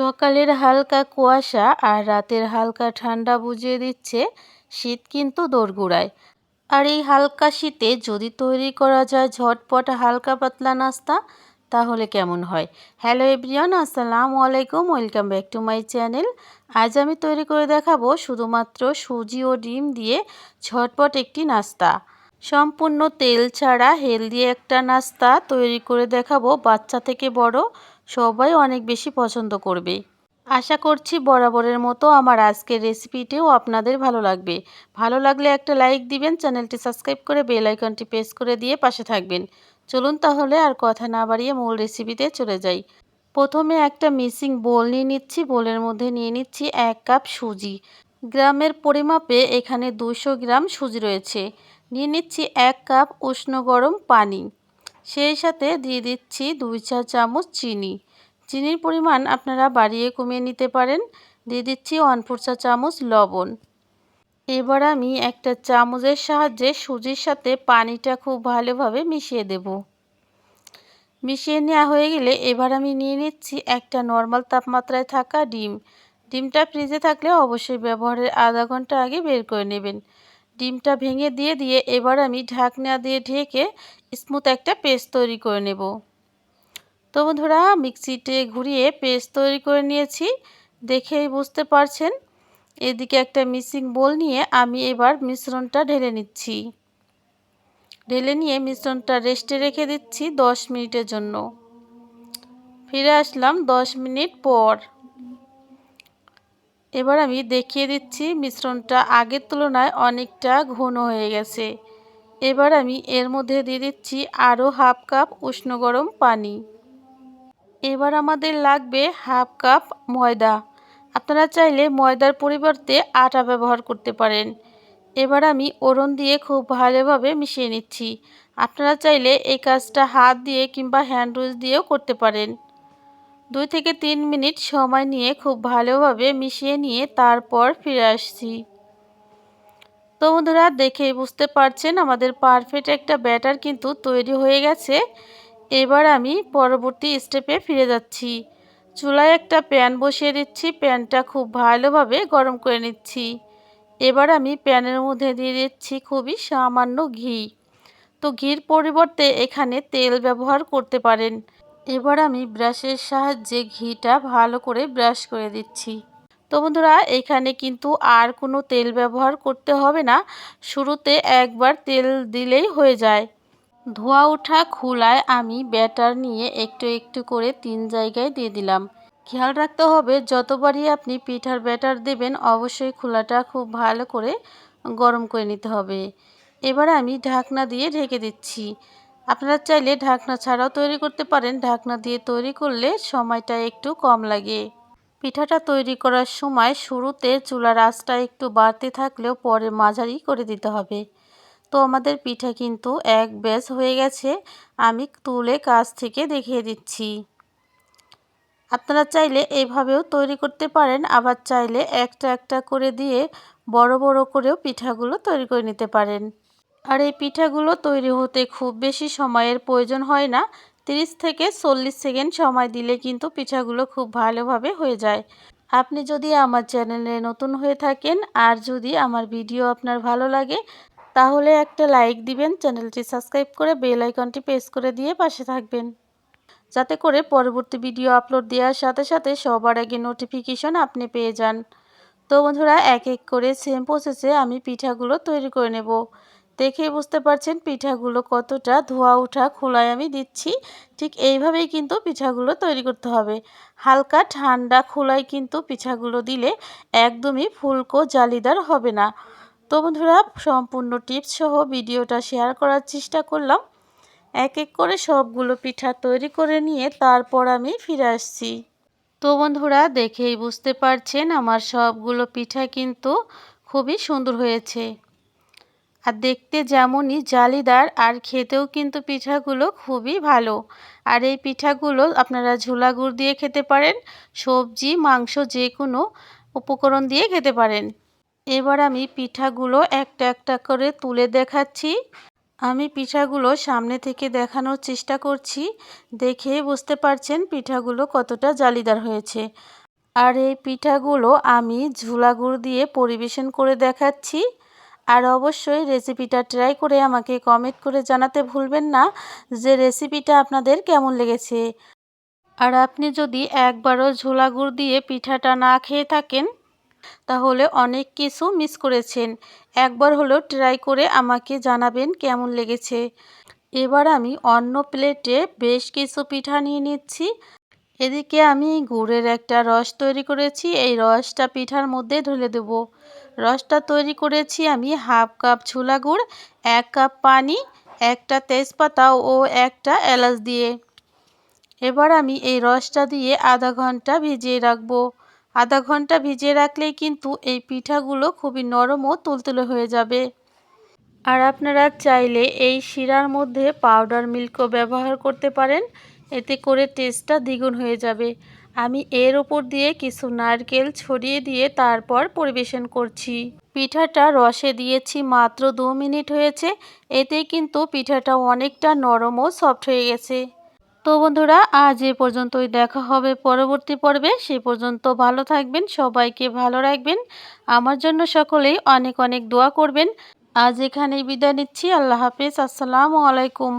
সকালের হালকা কুয়াশা আর রাতের হালকা ঠান্ডা বুঝিয়ে দিচ্ছে শীত কিন্তু দোরগোড়ায়। আর এই হালকা শীতে যদি তৈরি করা যায় ঝটপট হালকা পাতলা নাস্তা, তাহলে কেমন হয়? হ্যালো এভরিওয়ান আসসালামু আলাইকুম welcome back to my channel আজ আমি তৈরি করে দেখাবো শুধুমাত্র সুজি ও ডিম দিয়ে ঝটপট একটি নাস্তা। সম্পূর্ণ তেল ছাড়া হেলদি একটা নাস্তা তৈরি করে দেখাবো বাচ্চা থেকে বড়। সবাই অনেক বেশি পছন্দ করবে। আশা করছি বরাবরের মতো আমার আজকের রেসিপিটিও আপনাদের ভালো লাগবে। ভালো লাগলে একটা লাইক দিবেন, চ্যানেলটি সাবস্ক্রাইব করে বেল আইকনটি প্রেস করে দিয়ে পাশে থাকবেন। চলুন তাহলে আর কথা না বাড়িয়ে মূল রেসিপিতে চলে যাই। প্রথমে একটা মিসিং বোল নিয়ে নিচ্ছি। বোলের মধ্যে নিয়ে নিচ্ছি এক কাপ সুজি। গ্রামের পরিমাপে এখানে দুশো গ্রাম সুজি রয়েছে। নিয়ে নিচ্ছি এক কাপ উষ্ণ গরম পানি। সেই সাথে দিয়ে দিচ্ছি দুই চা চামচ চিনি। চিনির পরিমাণ আপনারা বাড়িয়ে কমিয়ে নিতে পারেন। দিয়ে দিচ্ছি ওয়ান ফোর চা চামচ লবণ। এবার আমি একটা চামচের সাহায্যে সুজির সাথে পানিটা খুব ভালোভাবে মিশিয়ে দেব। মিশিয়ে নেওয়া হয়ে গেলে এবার আমি নিয়ে নিচ্ছি একটা নর্মাল তাপমাত্রায় থাকা ডিম। ডিমটা ফ্রিজে থাকলে অবশ্যই ব্যবহারের আধা ঘণ্টা আগে বের করে নেবেন। ডিমটা ভেঙে দিয়ে দিয়ে এবার আমি ঢাকনা দিয়ে ঢেকে স্মুথ একটা পেস্ট তৈরি করে নেব। তো বন্ধুরা মিক্সিতে ঘুরিয়ে পেস্ট তৈরি করে নিয়েছি। দেখেই বুঝতে পারছেন। এদিকে একটা মিক্সিং বোল নিয়ে আমি এবার মিশ্রণটা ঢেলে নিচ্ছি। ঢেলে নিয়ে মিশ্রণটা রেস্টে রেখে দিচ্ছি দশ মিনিটের জন্য। ফিরে আসলাম দশ মিনিট পর। এবার আমি দেখিয়ে দিচ্ছি মিশ্রণটা আগের তুলনায় অনেকটা ঘন হয়ে গেছে। এবার আমি এর মধ্যে দিয়ে দিচ্ছি আরও হাফ কাপ উষ্ণ গরম পানি। এবার আমাদের লাগবে হাফ কাপ ময়দা। আপনারা চাইলে ময়দার পরিবর্তে আটা ব্যবহার করতে পারেন। এবার আমি ওরন দিয়ে খুব ভালোভাবে মিশিয়ে নিচ্ছি। আপনারা চাইলে এই কাজটা হাত দিয়ে কিংবা হ্যান্ড উইচ দিয়েও করতে পারেন। দুই থেকে তিন মিনিট সময় নিয়ে খুব ভালোভাবে মিশিয়ে নিয়ে তারপর ফিরে আসছি। তো বন্ধুরা, দেখেই বুঝতে পারছেন, আমাদের পারফেক্ট একটা ব্যাটার কিন্তু তৈরি হয়ে গেছে। এবার আমি পরবর্তী স্টেপে ফিরে যাচ্ছি। চুলায় একটা প্যান বসিয়ে দিচ্ছি। প্যানটা খুব ভালোভাবে গরম করে নিচ্ছি। এবার আমি প্যানের মধ্যে দিয়ে দিচ্ছি খুবই সামান্য ঘি। তো ঘির পরিবর্তে এখানে তেল ব্যবহার করতে পারেন। এবার আমি ব্রাশের সাহায্যে ঘিটা ভালো করে ব্রাশ করে দিচ্ছি। তো বন্ধুরা, এখানে কিন্তু আর কোনো তেল ব্যবহার করতে হবে না। শুরুতে একবার তেল দিলেই হয়ে যায়। ধোয়া ওঠা খোলায় আমি ব্যাটার নিয়ে একটু একটু করে তিন জায়গায় দিয়ে দিলাম। খেয়াল রাখতে হবে, যতবারই আপনি পিঠার ব্যাটার দেবেন, অবশ্যই খোলাটা খুব ভালো করে গরম করে নিতে হবে। এবার আমি ঢাকনা দিয়ে ঢেকে দিচ্ছি। আপনারা চাইলে ঢাকনা ছাড়াও তৈরি করতে পারেন। ঢাকনা দিয়ে তৈরি করলে সময়টা একটু কম লাগে। পিঠাটা তৈরি করার সময় শুরুতে চুলার আঁচটা একটু বাড়তে থাকলেও পরে মাঝারি করে দিতে হবে। তো আমাদের পিঠা কিন্তু এক ব্যাস হয়ে গেছে। আমি তুলে কাছ থেকে দেখিয়ে দিচ্ছি। আপনারা চাইলে এইভাবেও তৈরি করতে পারেন, আবার চাইলে একটা একটা করে দিয়ে বড় বড় করেও পিঠাগুলো তৈরি করে নিতে পারেন। আর এই পিঠাগুলো তৈরি হতে খুব বেশি সময়ের প্রয়োজন হয় না। 30 থেকে চল্লিশ সেকেন্ড সময় দিলে কিন্তু পিঠাগুলো খুব ভালোভাবে হয়ে যায়। আপনি যদি আমার চ্যানেলে নতুন হয়ে থাকেন, আর যদি আমার ভিডিও আপনার ভালো লাগে তাহলে একটা লাইক দিবেন, চ্যানেলটি সাবস্ক্রাইব করে বেল আইকনটি প্রেস করে দিয়ে পাশে থাকবেন। যাতে করে পরবর্তী ভিডিও আপলোড দেওয়ার সাথে সাথে সবার আগে নোটিফিকেশন আপনি পেয়ে যান। তো বন্ধুরা, এক এক করে সেম প্রসেসে আমি পিঠাগুলো তৈরি করে নেব। দেখে বুঝতে পারছেন পিঠাগুলো কতটা ধোয়া ওঠা খোলায় আমি দিচ্ছি। ঠিক এইভাবেই কিন্তু পিঠাগুলো তৈরি করতে হবে। হালকা ঠান্ডা খোলায় কিন্তু পিঠাগুলো দিলে একদমই ফুলকো জালিদার হবে না। তো বন্ধুরা, সম্পূর্ণ টিপস সহ ভিডিওটা শেয়ার করার চেষ্টা করলাম। এক এক করে সবগুলো পিঠা তৈরি করে নিয়ে তারপর আমি ফিরে আসছি। তো বন্ধুরা, দেখেই বুঝতে পারছেন আমার সবগুলো পিঠা কিন্তু খুবই সুন্দর হয়েছে। আর দেখতে যেমনই জালিদার, আর খেতেও কিন্তু পিঠাগুলো খুবই ভালো। আর এই পিঠাগুলো আপনারা ঝোলা গুড় দিয়ে খেতে পারেন, সবজি, মাংস যে কোনো উপকরণ দিয়ে খেতে পারেন। এবার আমি পিঠাগুলো একটা একটা করে তুলে দেখাচ্ছি। আমি পিঠাগুলো সামনে থেকে দেখানোর চেষ্টা করছি। দেখে বুঝতে পারছেন পিঠাগুলো কতটা জালিদার হয়েছে। আর এই পিঠাগুলো আমি ঝুলা গুড় দিয়ে পরিবেশন করে দেখাচ্ছি। আর অবশ্যই রেসিপিটা ট্রাই করে আমাকে কমেন্ট করে জানাতে ভুলবেন না যে রেসিপিটা আপনাদের কেমন লেগেছে। আর আপনি যদি একবারও ঝোলা গুড় দিয়ে পিঠাটা না খেয়ে থাকেন তাহলে অনেক কিছু মিস করেছেন। একবার হলো ট্রাই করে আমাকে জানাবেন কেমন লেগেছে। এবার আমি অন্য প্লেটে বেশ কিছু পিঠা নিয়ে নিচ্ছি। এদিকে আমি গুড়ের একটা রস তৈরি করেছি। এই রসটা পিঠার মধ্যে ঢেলে দেব। রসটা তৈরি করেছি আমি হাফ কাপ ছোলা গুড়, এক কাপ পানি, একটা তেজপাতা ও একটা এলাচ দিয়ে। এবার আমি এই রসটা দিয়ে আধা ঘণ্টা ভিজিয়ে রাখব। আধা ঘণ্টা ভিজিয়ে রাখলেই কিন্তু এই পিঠাগুলো খুবই নরম ও তুলতুলে হয়ে যাবে। আর আপনারা চাইলে এই শিরার মধ্যে পাউডার মিল্কও ব্যবহার করতে পারেন, এতে করে টেস্টটা দ্বিগুণ হয়ে যাবে। আমি এর ওপর দিয়ে কিছু নারকেল ছড়িয়ে দিয়ে তারপর পরিবেশন করছি। পিঠাটা রসে দিয়েছি মাত্র দু মিনিট হয়েছে, এতে কিন্তু পিঠাটা অনেকটা নরম ও সফট হয়ে গেছে। তো বন্ধুরা, আজ এ পর্যন্তই দেখা হবে পরবর্তী পর্বে। সে পর্যন্ত ভালো থাকবেন, সবাইকে ভালো রাখবেন। আমার জন্য সকলেই অনেক অনেক দোয়া করবেন। আজ এখানেই বিদায় নিচ্ছি। আল্লাহ হাফিজ। আসসালামু আলাইকুম।